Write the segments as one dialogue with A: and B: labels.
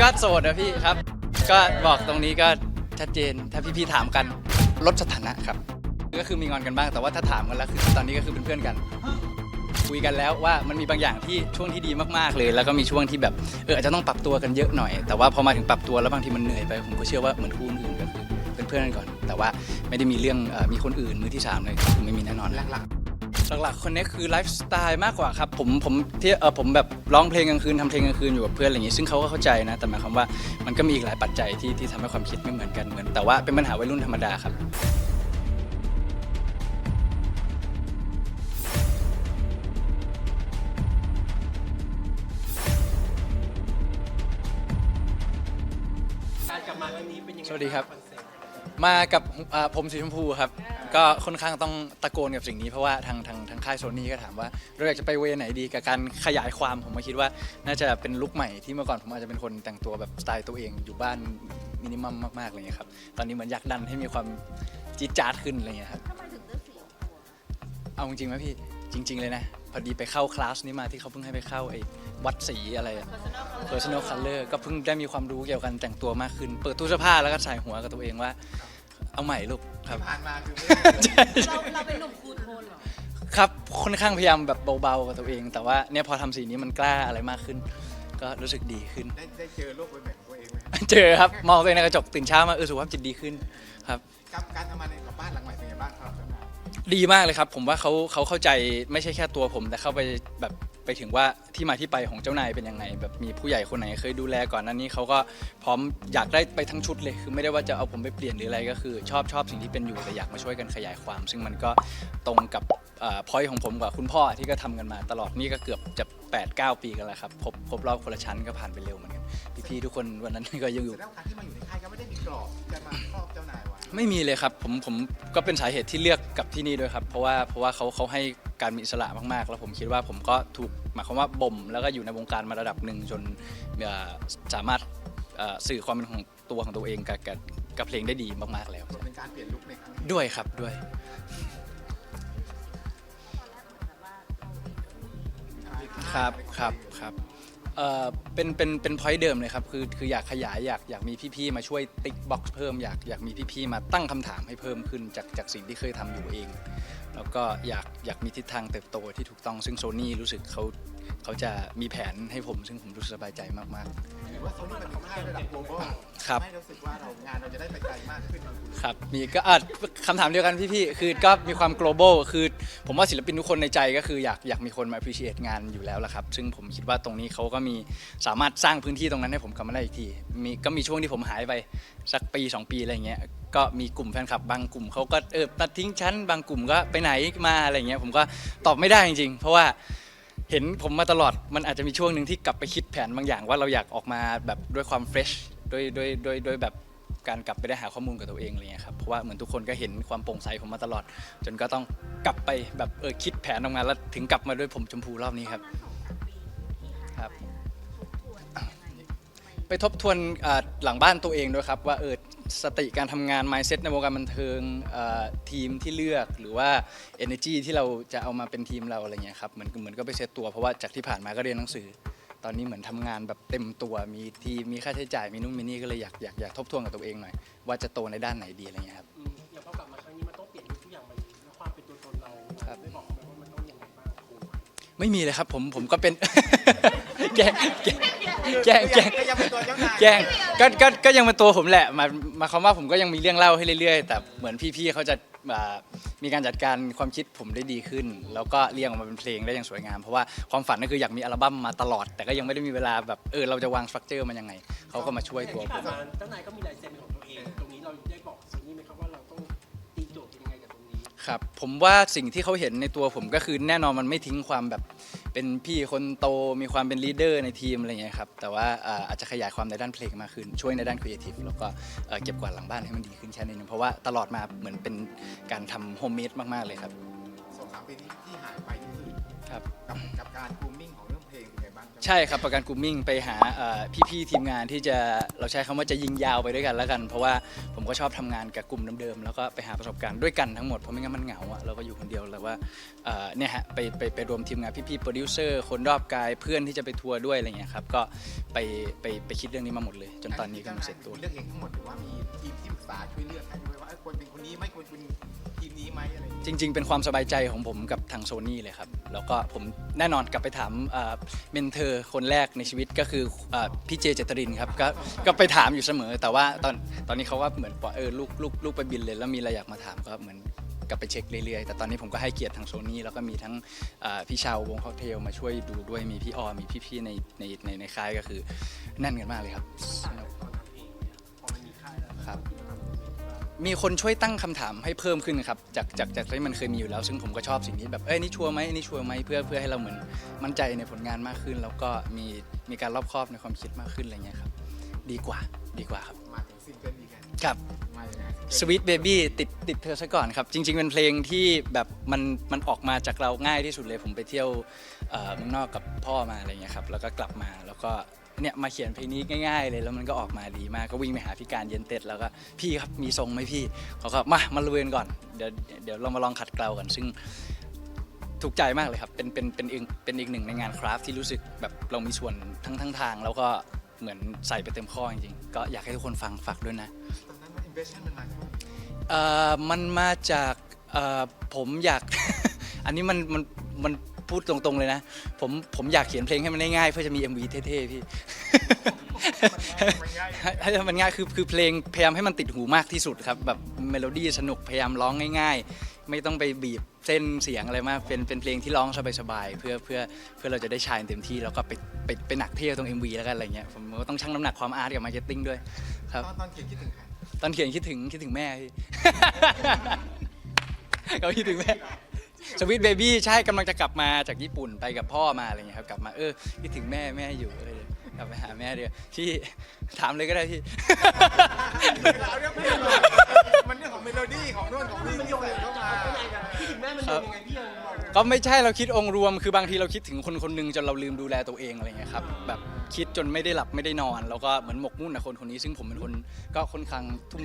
A: ก็โสดนะพี่ครับ ก็บอกตรงนี้ก็ชัดเจนถ้าพี่ๆถามกันลดสถานะครับ ก็คือมีงอนกันบ้างแต่ว่าถ้าถามกันแล้วคือตอนนี้ก็คือเป็นเพื่อนกัน คุยกันแล้วว่ามันมีบางอย่างที่ช่วงที่ดีมากๆเลย แล้วก็มีช่วงที่แบบเอออาจจะต้องปรับตัวกันเยอะหน่อย แต่ว่าพอมาถึงปรับตัวแล้วบางทีมันเหนื่อยไปผมก็เชื่อว่าเหมือนคู่อื่นก็คือเป็นเพื่อนกันก่อน แต่ว่าไม่ได้มีเรื่องเอ่อมีคนอื่นมือที่สามเลยคือไม่มีแน่นอน
B: หลัก
A: หลักๆ คนนี้คือไลฟ์สไตล์มากกว่าครับผมผมที่เออผมแบบร้องเพลงกลางคืนทำเพลงกลางคืนอยู่กับเพื่อนอะไรอย่างงี้ซึ่งเขาก็เข้าใจนะ แต่หมายความว่ามันก็มีอีกหลายปัจจัยที่ที่ทำให้ความคิดไม่เหมือนกันเหมือน แต่ว่าเป็นปัญหาวัยรุ่นธรรมดาครับ
C: การกลับมาครั้งนี้เป็นยังไง
A: สวัสดีครับ
C: คอนเซ็ปต์
A: มากับอ่าผมสีชมพูครับ ก็ค่อนข้างต้องตะโกนกับสิ่งนี้เพราะว่าทางทางทางค่ายโซนี่ก็ถามว่าเราอยากจะไปเวไหนดีกับการขยายความผมมาคิดว่าน่าจะเป็นลุคใหม่ที่เมื่อก่อนผมอาจจะเป็นคนแต่งตัวแบบสไตล์ตัวเองอยู่บ้านมินิมัมมากๆอะไรเงี้ยครับตอนนี้เหมือนอยากดันให้มีความจี๊ดจ๊าดขึ้นอะไรเงี้ยครับ
D: ทำไมถึงเลือกสี
A: เอาจริงๆไหมพี่จริง ๆเลยนะพอดีไปเข้าคลาสนี้มาที่เขาเพิ่งให้ไปเข้าไอ้วัดสีอะไรอะ personal color ก็เพิ่งได้มีความรู้เกี่ยวกับการแต่งตัวมากขึ้น เปิดตู้เสื้อผ้าแล้วก็ใส่หัวกับตัวเองว่า เอาใหม่ลูกครับ
B: ที่ผ่านมาคือไม่
D: เราเราเป็นหนุ่มคูลโทนเหรอ
A: ครับค่อนข้างพยายามแบบเบาๆกับตัวเอง แต่ว่าเนี่ยพอทำสีนี้มันกล้าอะไรมากขึ้น ก็รู้สึกดีขึ้น
B: ได้ได้เจอโลกใบใหม่ของตัวเองไหม
A: เจอครับมองตัวเองในกระจกตื่นเช้ามาเออสุขภาพจิตดีขึ้นครับ
B: กับการทำงานในกับบ้านหลังใหม่เป็นไงบ้างครับสำหรับ
A: ดีมากเลยครับ ผมว่าเขาเขาเข้าใจไม่ใช่แค่ตัวผม แต่เข้าไปแบบไปถึงว่าที่มาที่ไปของเจ้านายเป็นยังไง แบบมีผู้ใหญ่คนไหนเคยดูแลก่อนหนั้นนี้เขาก็พร้อมอยากได้ไปทั้งชุดเลย คือไม่ได้ว่าจะเอาผมไปเปลี่ยนหรืออะไรก็คือ ชอบชอบสิ่งที่เป็นอยู่แต่อยากมาช่วยกันขยายความ ซึ่งมันก็ตรงกับพอยของผมกับคุณพ่อที่ก็ทำกันมาตลอดนี่ก็เกือบจะ8 9 ปีกันแล้วครับครบครบรอบคนละชั้นก็ผ่านไปเร็วเหมือนกันพี่ๆทุกคนวันนั้นก็ยังอยู่
B: แสดงว่าการที่มาอยู่ในค่ายก็ไม่ได้มีกรอบจะมาครอบเจ้านาย ไม่
A: มีเลยครับผมผมก็เป็นสาเหตุที่เลือกกับที่นี่ด้วยครับ เพราะว่าเพราะว่าเขาเขาให้การมีอิสระมากๆ แล้วผมคิดว่าผมก็ถูกหมายความว่าบ่มแล้วก็อยู่ในวงการมาระดับหนึ่งจนเอ่อสามารถเอ่อสื่อความเป็นของตัวของตัวเองกับกับกับเพลงได้ดีมากๆแล้ว
B: ส่วนเป็นการเปลี่ยนลุคในครั้งนี้
A: ด้วยครับด้วย ครับครับครับ เอ่อเป็นเป็นเป็นพอยต์เดิมเลยครับคือคืออยากขยายอยากอยากมีพี่ๆมาช่วยติ๊กบ็อกซ์เพิ่มอยากอยากมีพี่ๆมาตั้งคำถามให้เพิ่มขึ้นจากจากสิ่งที่เคยทำอยู่เอง แล้วก็อยากอยากมีทิศทางเติบโตที่ถูกต้องซึ่งโซนี่รู้สึกเขาเขาจะมีแผนให้ผมซึ่งผมรู้สึกสบายใจมาก
B: หรือว่าโซนี่มันเป็นค่ายระดับ global
A: ครับ
B: ให้รู้สึกว่าเรางานเราจะได้ไปไกลมากขึ้น
A: ๆครับ มีก็อะคำถามเดียวกันพี่ๆ คือก็มีความ global คือผมว่าศิลปินทุกคนในใจก็คืออยากอยากมีคนมา appreciate งานอยู่แล้วละครับ ซึ่งผมคิดว่าตรงนี้เขาก็มีสามารถสร้างพื้นที่ตรงนั้นให้ผมกลับมาได้อีกที มีก็มีช่วงที่ผมหายไปสักปี 2 ปีอะไรเงี้ย ก็มีกลุ่มแฟนคลับบางกลุ่มเขาก็เออตัดทิ้งชั้นบางกลุ่มก็ไปไหนมาอะไรเงี้ย ผมก็ตอบไม่ได้จริงๆ เพราะว่า เห็นผมมาตลอดมันอาจจะมีช่วงหนึ่งที่กลับไปคิดแผนบางอย่างว่าเราอยากออกมาแบบด้วยความเฟรชด้วยด้วยด้วยด้วยแบบการกลับไปได้หาข้อมูลกับตัวเองอะไรเงี้ยครับเพราะว่าเหมือนทุกคนก็เห็นความโปร่งใสผมมาตลอด จนก็ต้องกลับไปแบบเออคิดแผนออกมาแล้วถึงกลับมาด้วยผมชมพูรอบนี้ครับครับ ไปทบทวนอ่าหลังบ้านตัวเองด้วยครับ ว่าเออสติการทำงาน mindset ในวงการบันเทิงอ่าทีมที่เลือกหรือว่า energy ที่เราจะเอามาเป็นทีมเราอะไรเงี้ยครับเหมือนเหมือนก็ไปเซตตัวเพราะว่าจากที่ผ่านมาก็เรียนหนังสือ ตอนนี้เหมือนทำงานแบบเต็มตัวมีทีมมีค่าใช้จ่ายมีนู่นมีนี่ก็เลยอยากอยากอยากทบทวนกับตัวเองหน่อยว่าจะโตในด้านไหนดีอะไรเงี้ยครับ
C: อืม ไม่มี
A: เลยครับผมผมก็เป็น แกล้งแกล้งแกล้งแกล้ง
B: ก็ยังเป็นตัวเจ้านาย
A: แกล้งก็ก็ก็ยังเป็นตัวผมแหละหมายหมายความว่าผมก็ยังมีเรื่องเล่าให้เรื่อยๆ แต่เหมือนพี่ๆเขาจะอ่ามีการจัดการความคิดผมได้ดีขึ้น แล้วก็เรียงออกมาเป็นเพลงได้อย่างสวยงาม เพราะว่าความฝันก็คืออยากมีอัลบั้มมาตลอด แต่ก็ยังไม่ได้มีเวลาแบบเออเราจะวางสตรัคเจอร์มันยังไงเขาก็มาช่วยตัว
C: ที่
A: ผ
C: ผ่าน
A: ม
C: มาเจ้านายก็มีลายเซ็นเป็นของตัวเองตรง ครับ
A: ผมว่าสิ่งที่เขาเห็นในตัวผมก็คือแน่นอนมันไม่ทิ้งความแบบเป็นพี่คนโตมีความเป็นลีดเดอร์ในทีมอะไรเงี้ยครับแต่ว่าอ่าอาจจะขยายความในด้านเพลงมากขึ้น ช่วยในด้านครีเอทีฟแล้วก็เอ่อเก็บกวาดหลังบ้านให้มันดีขึ้นแค่นี้นึงเพราะว่าตลอดมาเหมือนเป็นการทำโฮมเมดมากๆเลยครับ
B: สองสามปีที่ที่หายไปนี่คือ
A: ครับ
B: กับกับการ grooming ของเรื่องเพลง
A: ใช่ครับประกันกรูมมิ่งไปหาเอ่อพี่ๆทีมงานที่จะเราใช้คำว่าจะยิงยาวไปด้วยกันแล้วกัน เพราะว่าผมก็ชอบทำงานกับกลุ่มเดิมๆแล้วก็ไปหาประสบการณ์ด้วยกันทั้งหมดเพราะไม่งั้นมันเหงาอะเราก็อยู่คนเดียวแล้วว่าเอ่อเนี่ยฮะไปไปไปรวมทีมงานพี่ๆโปรดิวเซอร์คนรอบกายเพื่อนที่จะไปทัวร์ด้วยอะไรเงี้ยครับก็ไปไปไปคิดเรื่องนี้มาหมดเลย จนตอนนี้ก็มาเสร็จตัว
B: เลือกเองทั้งหมดหรือว่ามีทีมที่ปรึกษาช่วยเลือกให้ด้วยว่าเอ้ยควรเป็นคนนี้ไหมควรเป็นทีมนี้ไหมอะไรอย่างเงี้ย
A: จริง ๆ เป็นความสบายใจของผมกับทางโซนี่เลยครับ แล้วก็ผมแน่นอนกลับไปถามเมนเทอร์คนแรกในชีวิตก็คืออ่อพี่เจเจตรินครับก็ก็ไปถามอยู่เสมอ แต่ว่าตอนตอนนี้เขาว่าเหมือนปล่อยเออลูกลูกลูกไปบินเลย แล้วมีอะไรอยากมาถามก็เหมือนกลับไปเช็คเรื่อยๆ แต่ตอนนี้ผมก็ให้เกียรติทางโซนี่แล้วก็มีทั้งอ่อพี่ชาววงค็อกเทลมาช่วยดูด้วยมีพี่ออมมีพี่ๆในในในในค่ายก็คือแน่นกันมากเลยครับ
C: ต่างจากค
A: รับ มีคนช่วยตั้งคำถามให้เพิ่มขึ้นครับจากจากจากที่มันเคยมีอยู่แล้ว ซึ่งผมก็ชอบสิ่งนี้แบบเอ้ยนี่ชัวร์ไหมนี่ชัวร์ไหมเพื่อเพื่อให้เราเหมือนมั่นใจในผลงานมากขึ้น แล้วก็มีมีการรอบคอบในความคิดมากขึ้นอะไรเงี้ยครับดีกว่าดีกว่าครับ
B: มาถึงซิงเกิลนี้กัน
A: ครับ
B: มายังไง
A: Sweet Baby ติดติดเธอซะก่อนครับ จริง ๆ เป็นเพลงที่แบบมันมันออกมาจากเราง่ายที่สุดเลย ผมไปเที่ยวเอ่อเมืองนอกกับพ่อมาอะไรเงี้ยครับ แล้วก็กลับมาแล้วก็ เนี่ยมาเขียนเพลงนี้ง่ายๆ เลยแล้วมันก็ออกมาดีมากก็วิ่งไปหาพี่การเย็นเต็ดแล้วก็พี่ครับมีทรงไหมพี่เขาก็มามาลุยกันก่อนเดี๋ยวเดี๋ยวเรามาลองขัดเกลากันซึ่งถูกใจมากเลยครับเป็นเป็นเป็นอีกเป็นอีกหนึ่งในงานคราฟที่รู้สึกแบบเรามีส่วนทั้งทั้งทาง แล้วก็เหมือนใส่ไปเต็มข้อจริงๆก็อยากให้ทุกคนฟังฝากด้วยนะ
B: ตอนนั้นมันอินเวชั่นมันมาจากไหน
A: เอ่อมันมาจากเอ่อผมอยาก อันนี้มันมันมัน พูดตรงๆเลยนะ ผมผมอยากเขียนเพลงให้มันได้ง่ายเพื่อจะมี MV เท่ๆพี่ให้ให้มันง่ายคือคือเพลงพยายามให้มันติดหูมากที่สุดครับแบบเมโลดี้สนุกพยายามร้องง่าย ๆ ไม่ต้องไปบีบเส้นเสียงอะไรมากเป็นเป็นเพลงที่ร้องสบายๆเพื่อเพื่อเพื่อเราจะได้ชายเต็มที่แล้วก็ไปไปไปหนักเที่ยวตรง MV แล้วกันอะไรเงี้ยผมก็ต้องชั่งน้ำหนักความอาร์ตกับมาร์เก็ตติ้งด้วยครับ
B: ตอนตอนเขียนคิดถึงใคร
A: ตอนเขียนคิดถึงคิดถึงแม่พี่ก็คิดถึงแม่ สวิตเบบี้ใช่กำลังจะกลับมาจากญี่ปุ่นไปกับพ่อมาอะไรเงี้ยครับกลับมาเออคิดถึงแม่แม่อยู่เออกลับไปหาแม่เดียวพี่ถามเลยก็ได้พี่
B: เราเรื่องเลงมันเรื่องของเมโลดี้ของโน่นของนี่
C: มัน
B: ที่
C: โยง
B: ใส่เข้ามา
C: ข้างในกันพี่ถึงแม่มันโยงยังไงพี่ยังมอง
A: ก็ไม่ใช่เราคิดองค์รวม คือบางทีเราคิดถึงคนคนหนึงจนเราลืมดูแลตัวเองอะไรเงี้ยครับแบบคิดจนไม่ได้หลับไม่ได้นอน แล้วก็เหมือนหมกมุ่นกับคนคนนี้ ซึ่งผมเป็นคนก็ค่อนข้างทุ่ม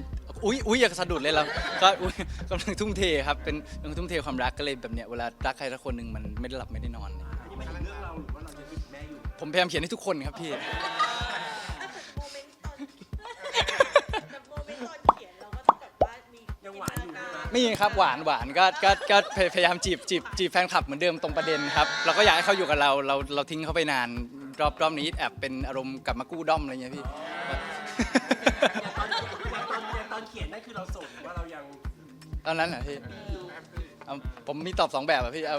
A: อุ้ยอุ้ยอยากสะดุดเลยเราก็อุ้ยกำลังทุ่มเทครับเป็นกำลังทุ่มเทความรักก็เลยแบบเนี้ยเวลารักใครสักคนหนึ่งมันไม่ได้หลับไม่ได้นอน
C: อันนี้ไม่ถึงเรื่องเราหรือว่าเราจะคิดถึงแม่อยู่
A: ผมพยายามเขียนให้ทุกคนครับพี่
D: ม
C: ไม่
A: ครับหวานหวานก็ก็ก็พยายามจีบจีบจีบแฟนคลับเหมือนเดิมตรงประเด็นครับเราก็อยากให้เขาอยู่กับเราเราเราทิ้งเขาไปนานรอบรอบนี้แอบเป็นอารมณ์กลับมากู้ด้อมอะไรเงี้ยพี่
C: อย่างตอนอย่างตอนอย่างตอนเขียนนั่นคือเราโสดหรือว่าเรายัง
A: ตอนนั้นเหรอพี่ เอาผมมีตอบสองแบบอะพี่เอา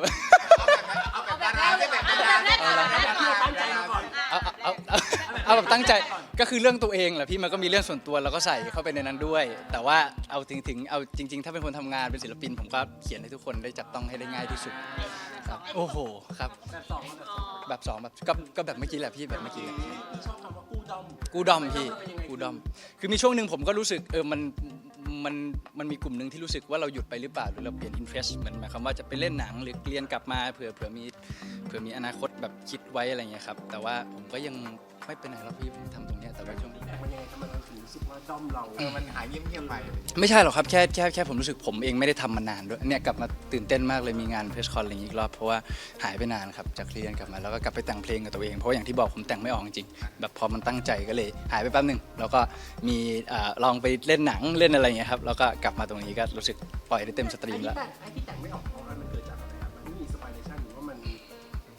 B: เอาแบบดาราได้แบบดารา
D: เอาแบบแรกก่อน
C: ที่เราตั้งใจมาก่อน
A: เอาเอาเอาเอาแบบตั้งใจก็คือเรื่องตัวเองแหละพี่มันก็มีเรื่องส่วนตัวเราก็ใส่เข้าไปในนั้นด้วย แต่ว่าเอาถึงถึงเอาจริง ๆ ถ้าเป็นคนทำงานเป็นศิลปิน ผมก็เขียนให้ทุกคนได้จับต้องให้ได้ง่ายที่สุดครับโอ้โหครับ
C: แบบสองกับแบบสอง
A: แบบสองแบบก็ก็แบบเมื่อกี้แหละพี่แบบเมื่อกี้แหละ
C: พี่ชอบคำว่ากู้ดอม
A: กูดอมพี่กูดอม คือมีช่วงหนึ่งผมก็รู้สึกเออมัน มันมันมีกลุ่มหนึ่งที่รู้สึกว่าเราหยุดไปหรือเปล่าหรือเราเปลี่ยนอินเทรสเหมือนหมายความว่าจะไปเล่นหนังหรือเรียนกลับมาเผื่อเผื่อมีเผื่อมีอนาคตแบบคิดไว้อะไรเงี้ยครับแต่ว่าผมก็ยัง ไม่ไปไหนหรอกพี่ผมทำตรงเนี้ยแต่ว่าช่วงนี้
C: มันยังไงทำไมเราถึงรู้สึกว่าดอมเรา
B: เออมันหายเงียบๆไป
A: ไม่ใช่หรอกครับแค่แค่แค่ผมรู้สึกผมเองไม่ได้ทำมานานด้วยเนี่ยกลับมาตื่นเต้นมากเลยมีงานเพรสคอนอะไรอย่างงี้อีกรอบเพราะว่าหายไปนานครับจากเรียนกลับมาแล้วก็กลับไปแต่งเพลงกับตัวเองเพราะว่าอย่างที่บอกผมแต่งไม่ออกจริงๆแบบพอมันตั้งใจก็เลยหายไปแป๊บหนึ่งแล้วก็มีเอ่อลองไปเล่นหนังเล่นอะไรอย่างเงี้ยครับแล้วก็กลับมาตรงนี้ก็รู้สึกปล่อยได้เต็มสตรีมแล้ว
C: ไอ้ที่แต่งไอ้ที่แต่งไม่ออกของมันมันเกิดจากอะ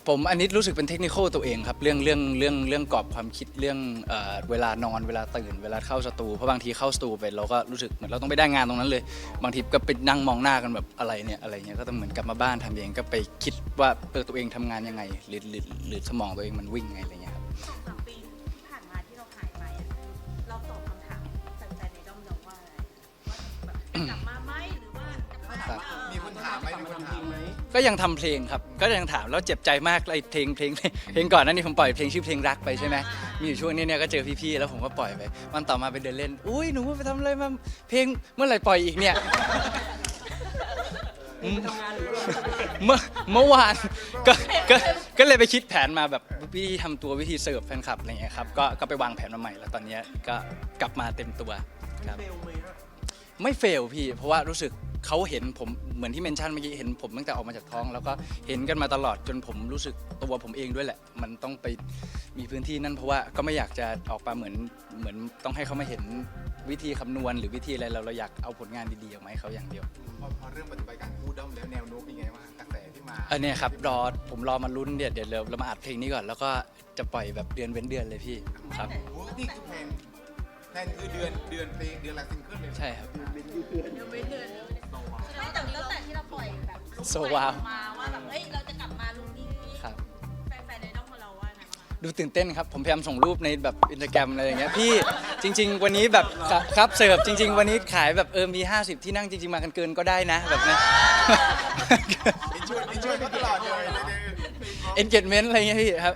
A: ผมอันนี้รู้สึกเป็นเทคนิคตัวเองครับเรื่องเรื่องเรื่องเรื่องกรอบความคิดเรื่องเอ่อเวลานอนเวลาตื่นเวลาเข้าสตูเพราะบางทีเข้าสตูไปเราก็รู้สึกเหมือนเราต้องไปได้งานตรงนั้นเลย บางทีก็ไปนั่งมองหน้ากันแบบอะไรเนี่ยอะไรเงี้ยก็ต้องเหมือนกลับมาบ้านทำเองก็ไปคิดว่าเออตัวเองทำงานยังไงหรือหรือหรือสมองตัวเองมันวิ่งไงอะไรเงี้ยครับ
D: สองสามปีที่ผ่านมาที่เราหายไปอะเราตอบคำถามแฟนๆในด้อมเราว่าอะไรว่าแบบกลับมาา
B: มไหมมีคนถามไหม
A: ก็ยังทำเพลงครับ ก็ยังถามแล้วเจ็บใจมากไอ้เพลงเพลงเพลงก่อนหนั้นนี่ผมปล่อยเพลงชื่อเพลงรักไปใช่ไหมมีอยู่ช่วงนี้เนี่ยก็เจอพี่ๆแล้วผมก็ปล่อยไปวันต่อมาไปเดินเล่น อุ้ยหนูไปทำอะไรมาเพลงเมื่อไหร่ปล่อยอีกเนี่ย
C: เองไปทำงานหรือว่า
A: เมื่อเมื่อวานก็ก็ก็เลยไปคิดแผนมาแบบวิธีทำตัววิธีเสิร์ฟแฟนคลับอะไรเงี้ยครับก็ก็ไปวางแผนมาใหม่แล้วตอนเนี้ยก็กลับมาเต็มตัวครับ
C: เฟลไหมฮะ
A: ไม่เฟลพี่ เพราะว่ารู้สึกเขาเห็นผมเหมือนที่เมนชั่นเมื่อกี้เห็นผมตั้งแต่ออกมาจากท้อง แล้วก็เห็นกันมาตลอดจนผมรู้สึกตัวผมเองด้วยแหละ มันต้องไปมีพื้นที่นั่นเพราะว่าก็ไม่อยากจะออกมาเหมือนเหมือนต้องให้เขามาเห็นวิธีคำนวณหรือวิธีอะไรเราเราอยากเอาผลงานดีๆออกมาให้เขาอย่างเดียว
B: พอพอเริ่มปฏิบัติการพูดด้อมแล้วแนวโน้มเป็นไงบ้างกระแสที่มา
A: อันเนี้ยครับรอผมรอมาลุ้นเดี๋ยวเดี๋ยวเราเรามาอัดเพลงนี้ก่อน แล้วก็จะปล่อยแบบเดือนเว้นเดือนเลยพี่ครับ
B: โอ้โหนี่คือแผนแผนคือเดือนเดือนเพลงเดือนละซิงเกิลเลย
A: ใช่ครับ
D: เดี๋ยวไม่เดือน ไม่แต่ตั้งแต่ที่เราปล่อยแบบลุค
A: โซ
D: ใหม่
A: ว้าว
D: มาว่าแบบเอ้ยเราจะกลับมาลุคนี้
A: ครับ
D: แฟนๆในด้อมของเราว่าไงบ้างคะ
A: ดูตื่นเต้นครับ ผมพยายามส่งรูปในแบบอินสตาแกรมอะไรอย่างเงี้ยพี่จริง ๆ วันนี้แบบครับครับเสิร์ฟจริง ๆ วันนี้ขายแบบเออมี 50 ที่นั่งจริง ๆ มากันเกินก็ได้นะแบบเนี้ย
B: เป็นช่วยเป็นช่วยเขาตลอดเลยในในเพลงเขา
A: engagement อะไรเงี้ยพี่ครับ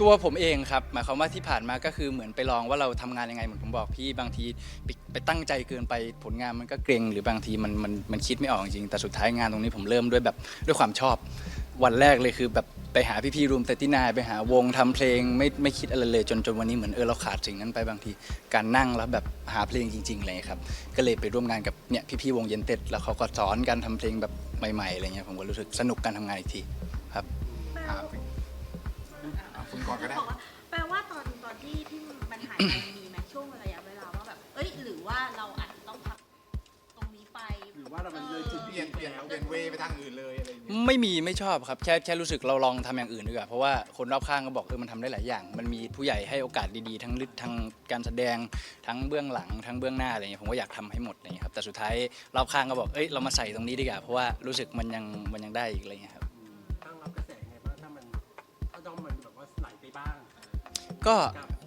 C: ตัว
A: ผมเองครับ หมายความว่าที่ผ่านมาก็คือเหมือนไปลองว่าเราทำงานยังไงเหมือนผมบอกพี่บางทีไปไปตั้งใจเกินไปผลงานมันก็เกรงหรือบางทีมันมันมันคิดไม่ออกจริงๆแต่สุดท้ายงานตรงนี้ผมเริ่มด้วยแบบด้วยความชอบ วันแรกเลยคือแบบไปหาพี่ๆรูมเตตินายไปหาวงทำเพลงไม่ไม่คิดอะไรเลยจนจนวันนี้เหมือนเออเราขาดสิ่งนั้นไปบางทีการนั่งแล้วแบบหาเพลงจริงๆอะไรอย่างเลยครับก็เลยไปร่วมงานกับเนี่ยพี่ๆวงเย็นเต็ดแล้วเขาก็สอนการทำเพลงแบบใหม่ๆอะไรเงี้ยผมก็รู้สึกสนุกการทำงานอีกทีครับ
B: อ่าคุณอ่า คุณก่อนก็ได้
D: บอกว่าแปลว่าตอนตอนที่ที่มันหายไปมีไหมช่วงระยะเวลาว่าแบบ เอ้ย หรือว่าเราอาจจะต้องพักตรงนี้ไป
C: หรือว่าเรามันเลยจุด
B: เปลี่ยนเปลี่ยนเปลี่ยนเวย์ไปทางอื่นเลยอะไรอย่างเงี้ย
A: ไม่มีไม่ชอบครับแค่แค่รู้สึกเราลองทำอย่างอื่นดีกว่าเพราะว่าคนรอบข้างก็บอกเออมันทำได้หลายอย่าง มันมีผู้ใหญ่ให้โอกาสดีๆ ทั้งลึกทั้งการแสดงทั้งเบื้องหลังทั้งเบื้องหน้าอะไรเงี้ยผมก็อยากทำให้หมดอะไรเงี้ยครับแต่สุดท้ายรอบข้างก็บอกเอ้ยเรามาใส่ตรงนี้ดีกว่าเพราะว่ารู้สึกมันยังมันยังได้อีกอะไรเงี้ยครับ
C: ก็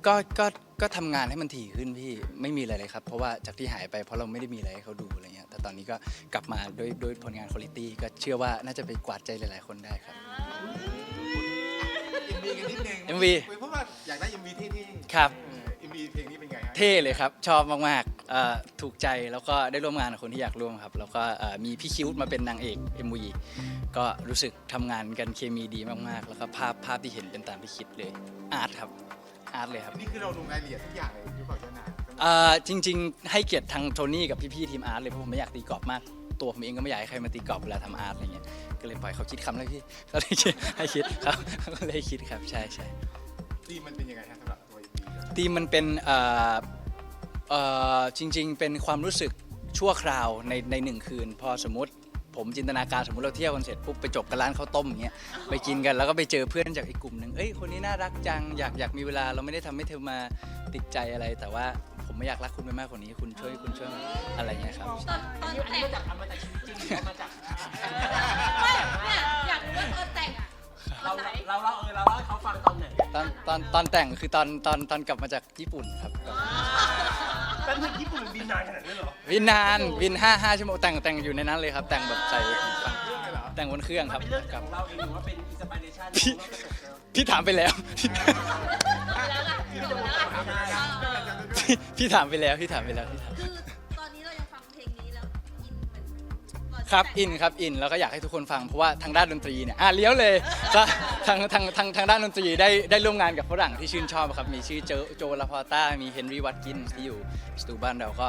A: ก็ก็ก็ทำงานให้มันถี่ขึ้นพี่ไม่มีอะไรเลยครับ เพราะว่าจากที่หายไปเพราะเราไม่ได้มีอะไรให้เขาดูอะไรเงี้ยแต่ตอนนี้ก็กลับมาด้วยด้วยผลงานคุณภาพก็เชื่อว่าน่าจะไปกวาดใจหลาย ๆ คนได้ครับ
B: เอ็มวีกันนิดนึง
A: MV
B: เพราะว่าอยากได้เอ็มวีเท่ๆ
A: ครับ
B: เอ็มวีเพลงนี้เป็นไงฮะ
A: เท่เลยครับ ชอบมากๆเอ่อถูกใจแล้วก็ได้ร่วมงานกับคนที่อยากร่วมครับ แล้วก็เอ่อมีพี่คิวมาเป็นนางเอก MV ก็รู้สึกทำงานกันเคมีดีมากๆ แล้วก็ภาพภาพที่เห็นเป็นตามที่คิดเลยอาร์ตครับ อาร์ตเลยครับ
B: นี่คือเราลงรายละเอียดทุกอย่างเลยหรือเปล่าเจ้านาย
A: เอ่อจริง ๆ ให้เกียรติทางโทนี่กับพี่ๆทีมอาร์ตเลยเพราะผมไม่อยากตีกรอบมาก ตัวผมเองก็ไม่อยากให้ใครมาตีกรอบเวลาทำอาร์ตอะไรเงี้ยก็เลยปล่อยเขาคิดคำแล้วพี่ก็เลยคิดให้คิดครับก็เลยคิดครับใช่ใช่
B: ทีมมันเป็นยังไงฮะสำหรับตัวเอ็มวี
A: ธีมมันเป็นเอ่อเอ่อจริง ๆ เป็นความรู้สึกชั่วคราวในในหนึ่งคืน พอสมมติ ผมจินตนาการสมมติเราเที่ยวกันเสร็จปุ๊บไปจบกันร้านข้าวต้มอย่างเงี้ยไปกินกันแล้วก็ไปเจอเพื่อนจากอีกกลุ่มหนึ่งเอ้ยคนนี้น่ารักจังอยากอยากมีเวลาเราไม่ได้ทำให้เธอมาติดใจอะไร แต่ว่าผมไม่อยากรักคุณไปมากกว่านี้คุณช่วยคุณช่วยอะไรเงี้ยครับ
D: ตอนตอนแต่ง
C: มาจากมาจากชีวิตจริงหรือว่ามาจาก
D: ไม่เนี่ยอยากรู้ว่าตอนแต่งอะ
C: เรา
D: ตอนไหน
C: เราเราเออเราเล่าให้เขาฟังตอนไหน
A: ตอนตอนตอนแต่งคือตอนตอนตอนกลับมาจากญี่ปุ่นครับ
C: แป๊บนึงญี่ปุ่นมันบินนานขนาดนั้นเหรอ
A: วินนานวินห้าห้าชั่วโมงแต่งแต่งอยู่ในนั้นเลยครับ แต่งแบบใส่ฟังแต่งบนเครื่องครับ
C: เป็นเรื่อง
A: ค
C: ข
A: รับ
C: องเราเองหรือว่าเป็นอินสปิเรชัน
A: พี่
C: ของเราประสบการณ์
A: พี่ถามไปแล้ว พี่พี่ถามไปแล้วพี่ถามไปแล้วพี่ถาม
D: คือ
A: ครับ
D: แต่ง
A: อินครับอินแล้วก็อยากให้ทุกคนฟังเพราะว่าทางด้านดนตรีเนี่ยอะเลี้ยวเลยก็ทางทางทางทางด้านดนตรีได้ได้ร่วมงานกับฝรั่งที่ชื่นชอบครับมีชื่อโจโจลาพอต้ามีเฮนรี่วัตกินที่อยู่สตูบ้านเราก็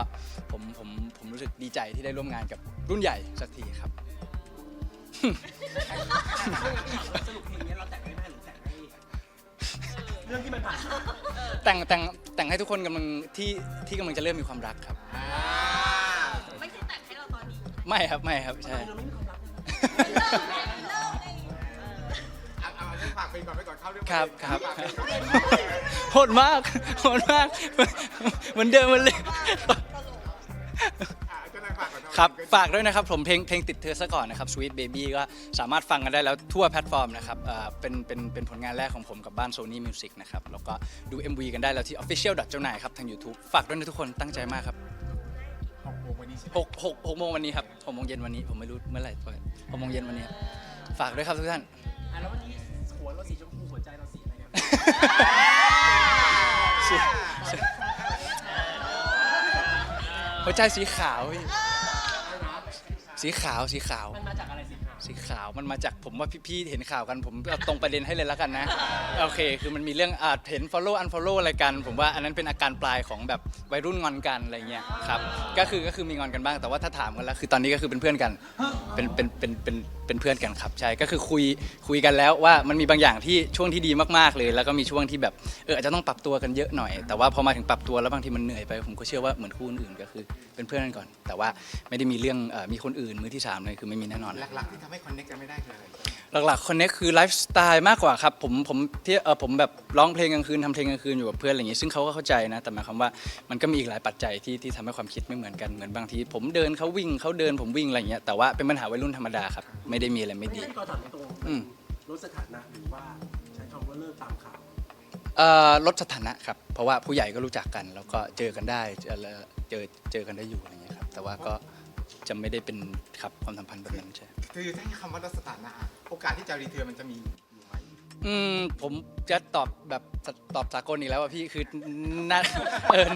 A: ผมผมผมรู้สึกดีใจที่ได้ร่วมงานกับรุ่นใหญ่สักทีครับ
C: สรุปเพลงนี้เราแต่งให้แม่หรือแต่งให้เรื่องที่มันผ่านมา
A: แต่งแต่งแต่งให้ทุกคนกำลังที่ที่กำลังจะเริ่มมีความรักครับ
D: ไม่
A: ครับไม่ครับใช่
C: เราไม่มีความรักนะ
D: เลิกเลิกไงเออ
B: เอาเอาเรื่องฝากเพลงก่อนไปก่อนเข้าเรื่อง
A: ครับ
B: เพลง
A: ครับ
B: ฝากเพลงก่อน
A: โหดมากโหดมากเหมือนเดิมมันเลย
B: อ่าเจ้านายฝากก่อนเนอะ
A: ครับ ฝากด้วยนะครับ ผมเพลงเพลงติดเธอซะก่อนนะครับ Sweet Baby ก็สามารถฟังกันได้แล้วทั่วแพลตฟอร์มนะครับเอ่อเป็นเป็นเป็นผลงานแรกของผมกับบ้าน Sony Music นะครับ แล้วก็ดู MV กันได้แล้วที่ Official เจ้านายครับ ทาง YouTube ฝากด้วยนะทุกคนตั้งใจมากครับ
B: หกโมงวั นนี้ใช่ไหม
A: 6 6 6โมงวันนี้ครับ6โมงเย็นวันนี้ผมไม่รู้เมื่อไหร่เปิด6โมงเย็นวันนี้ครับฝากด้วยครับทุกท่าน
C: อะแล้ววันนี้หัวเราสีชมพูหัวใจเราสีอะไรกัน
A: หัวใจสีขาวพี่สีขาวสีขาว
C: มันมาจากอะไรสิครับ
A: สี ขาวมันมาจากผมว่าพี่ๆเห็นข่าวกันผมเอาตรงประเด็นให้เลยแล้วกันนะ โอเค คือมันมีเรื่องอาเห็น follow unfollow อะไรกัน ผมว่าอันนั้นเป็นอาการปลายของแบบวัยรุ่นงอนกันอะไรเงี้ยครับก็คือก็คือมีงอนกันบ้างแต่ว่าถ้าถามกันแล้วคือตอนนี้ก็คือเป็นเพื่อนกันเป็นเป็นเป็นเป็น เป็นเพื่อนกันครับใช่ก็คือคุยคุยกันแล้วว่ามันมีบางอย่างที่ช่วงที่ดีมากๆเลย แล้วก็มีช่วงที่แบบเอออาจจะต้องปรับตัวกันเยอะหน่อย แต่ว่าพอมาถึงปรับตัวแล้วบางทีมันเหนื่อยไป ผมก็เชื่อว่าเหมือนคู่อื่นๆก็คือเป็นเพื่อนกันก่อน แต่ว่าไม่ได้มีเรื่องเอ่อมีคนอื่นมือที่สามเลยคือไม่มีแน่นอน
B: หลักๆที่ทำให้คอนเนคกันไม่ได้คืออะไร
A: หลักๆคอนเน็กคือไลฟ์สไตล์มากกว่าครับผมผมที่เออผมแบบร้องเพลงกลางคืนทำเพลงกลางคืนอยู่กับเพื่อนอะไรอย่างงี้ซึ่งเขาก็เข้าใจนะ แต่หมายความว่ามันก็มีอีกหลายปัจจัยที่ที่ทำให้ความคิดไม่เหมือนกันเหมือนบางที ผมเดินเขาวิ่งเขาเดินผมวิ่งอะไรอย่างเงี้ยแต่ว่าเป็นปัญหาวัยรุ่นธรรมดาครับไม่ได้มีอะไรไม่ดี
C: ไม่ก็ถามตรง
A: อืม
C: ลดสถานะหรือว่าใช้คำว่าเลิกตามข่าว
A: เอ่อลดสถานะครับ เพราะว่าผู้ใหญ่ก็รู้จักกัน แล้วก็เจอกันได้เจอเจอเจอกันได้อยู่อะไรอย่างเงี้ยครับ แต่ว่าก็จะไม่ได้เป็นครับความสัมพันธ์แบบนั้นใช่
B: คือถ้าคำว่าลดสถานะโอกาสที่จะรีเทิร์นมันจะมีอยู่ไหม
A: อืมผมจะตอบแบบตอบสากลอีกแล้วว่าพี่คือน่า เออ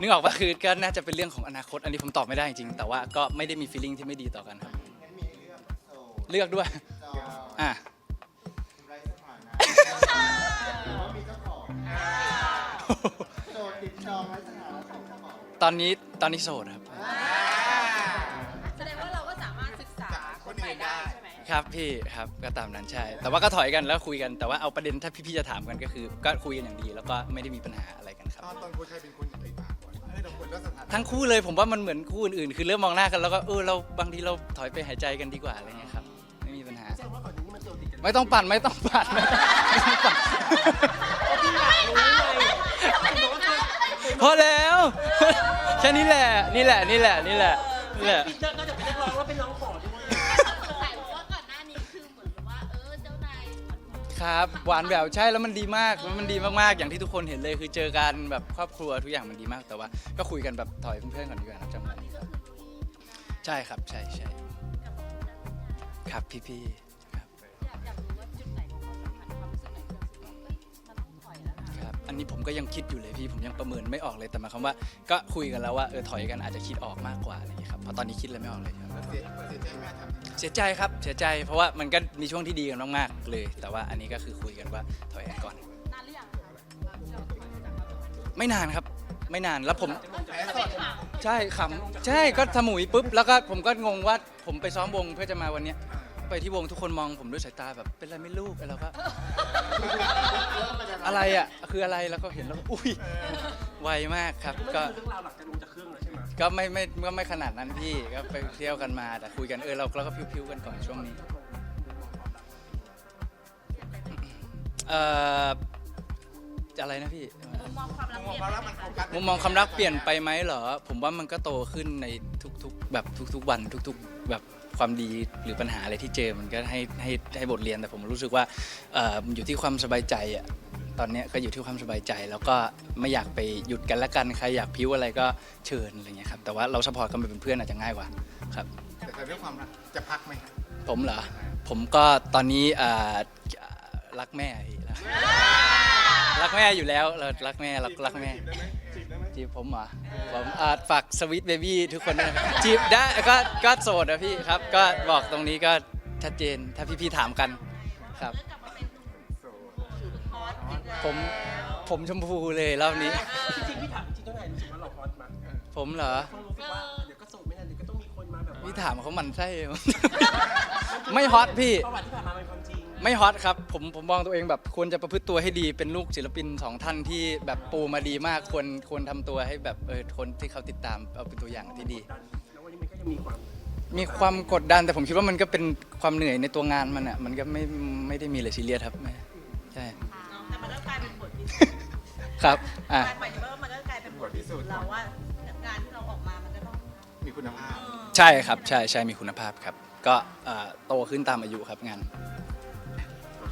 A: นึกออกปะคือก็น่าจะเป็นเรื่องของอนาคต อันนี้ผมตอบไม่ได้จริงๆแต่ว่าก็ไม่ได้มี feeling ที่ไม่ดีต่อกันครับ
B: มีเรื่องโซ
A: เลือกด้วย
B: จอ
A: อะ
B: ไรสถานะว่ามีเจ้าของโสดติดจองไรสถานะของเจ้าของ
A: ตอนนี้ตอนนี้โสดครับ
D: แสดงว่าเราก็สามารถศึกษาคนใหม่ได้ใช่ไหม
A: ครับพี่ครับก็ตามนั้นใช่ แต่ว่าก็ถอยกันแล้วคุยกันแต่ว่าเอาประเด็นถ้าพี่ๆจะถามกันก็คือก็คุยกันอย่างดี แล้วก็ไม่ได้มีปัญหาอะไรกันครับ
B: ตอนตอนคุณใครเป็นคนไปปากก่อนเออเราควรลดสถานะ
A: ทั้งคู่เลยผมว่ามันเหมือนคู่อื่นๆ คือเริ่มมองหน้ากันแล้วก็เออเราบางทีเราถอยไปหายใจกันดีกว่าอะไรเงี้ยครับ ไม่
C: ต้
A: องปั่นไม่ต้องปั่นไม่ต้องปั่น
C: พอยากรู้ไงบอกว่าเคย
A: พอแล้วแค่นี้แหละนี่แหละนี่แหละนี่แหละนี่แหละ
C: พี่เจ้าก็จะเป็นนักร้องแล้วเป็นน้องขอด้วย
D: แต่ว่าก่อนหน้านี้คือเหมือนว่า เออ เจ้านาย
A: ครับหวานแหววใช่แล้วมันดีมากมันดีมากๆอย่างที่ทุกคนเห็นเลยคือเจอกันแบบครอบครัวทุกอย่างมันดีมากแต่ว่า ก็คุยกันแบบถอยเพื่อนๆก่อนดีกว่าครับจังหวะนี้ครับใช่ครับใช่ใช่ครับพี่ๆั
D: นนี้
A: ผมก็ยังคิดอยู่เลยพี่ผมยังประเมินไม่ออกเลยแต่หมายความว่า ก็คุยกันแล้วว่าเออถอยกันอาจจะคิดออกมากกว่าอะไรอย่างเงี้ยครับเพราะตอนนี้คิดอะไรไม่ออกเลยครับ
B: เสียเสียใจแม่ทำ
A: เสียใจครับเสียใจเพราะว่ามันก็มีช่วงที่ดีกันมากๆเลย แต่ว่าอันนี้ก็คือคุยกันว่าถอยกันก่อน
D: นานหรือยังคะเราถอยจากความสัมพันธ์
A: ไม่นานครับไม่นานแล้วผม
B: แผลสด
A: ใช่ขำใช่ก็สมุยปุ๊บแล้วก็ผมก็งงว่าผมไปซ้อมวงเพื่อจะมาวันเนี้ย ไปที่วงทุกคนมองผมด้วยสายตาแบบเป็นอะไรไม่ลูกแล้วก็ อะไรอะคืออะไรแล้วก็เห็นแล้วก็อุ้ยไวมากครับ
C: ไม่
A: ก็
C: คือเรื่องราวหลังจากลงจากเครื่องแล้วใช่ไหม
A: ก็ไม่ไม่ก็ไม่ขนาดนั้นพี่ก็ไปเที่ยวกันมาแต่คุยกันเออเราเราก็พิวๆกันก่อนช่วงนี้เอ่ออะไรนะพี่
D: มุมมองความรัก
B: ม
D: เป
B: อง
D: ลี่ยน
B: ความ
D: ไป
B: รัก
D: ไหม
B: มันโฟกัส
A: มุมมองความรักเปลี่ยนไปไหมเหรอ ผมว่ามันก็โตขึ้นในทุกๆ แบบทุก ๆ วันทุก ๆ แบบ ความดีหรือปัญหาอะไรที่เจอมันก็ให้ให้ให้บทเรียนแต่ผมรู้สึกว่าเอ่อมันอยู่ที่ความสบายใจอะตอนเนี้ยก็อยู่ที่ความสบายใจ แล้วก็ไม่อยากไปหยุดกันละกันใครอยากพิ้วอะไรก็เชิญอะไรเงี้ยครับแต่ว่าเราสปอร์ตกันไปเป็นเพื่อนอาจจะง่ายกว่าครับ
B: แต่เรื่องความรักจะพักไหมครับ
A: ผมเหรอ ผมก็ตอนนี้เอ่อรักแม่พี่รักแม่อยู่แล้วเรารักแม่รักรักแม่ จีบ ผมเหรอผมอาจฝากสวิตเบบี้ทุกคนด้วยนะครับจีบได้ก็ก็โสดนะพี่ครับ ก็บอกตรงนี้ก็ชัดเจนถ้าพี่ๆถามกันครับ
D: เลิกกลับมาเป็นหนุ่มฮอตอีกแล้ว
A: ผมผมชมพูเลยรอบนี้
C: จริงๆพี่ถามจริงๆเจ้านายรู้สึกว่าเราฮอตมั้ย
A: ผมเหรอ
C: เขารู้สึกว่าเดี๋ยวก็โสดไม่นานเดี๋ยวก็ต้องมีคนมาแบบว่า
A: พี่ถามเขาหมันไส้ ไม่ฮอตพี่
C: ประวัติที่ผ่านมา
A: ไม่ฮอตครับผมผมมองตัวเองแบบควรจะประพฤติตัวให้ดีเป็นลูกศิลปินสองท่านที่แบบปูมาดีมากควรควรทำตัวให้แบบเออคนที่เขาติดตามเอาเป็นตัวอย่างที่ดี
C: แล้ววันนี้มันก็ยังมีความ
A: มีความกดดันแต่ผมคิดว่ามันก็เป็นความเหนื่อยในตัวงานมันอะมันก็ไม่ไม่ได้มีอะไรซีเรียสครับไม่ใช่
D: แต่มันก็กลายเป็นบทที่
A: ครับอะ
D: หมายถึงว่ามันก็กลายเป็นบทที่สุดเราว่างานที่เราออกมามันก็ต้อง
B: มีคุณภาพ
A: ใช่ครับใช่ใช่มีคุณภาพครับ ก็เอ่อโตขึ้นตามอายุครับงาน
B: โอเคฮะ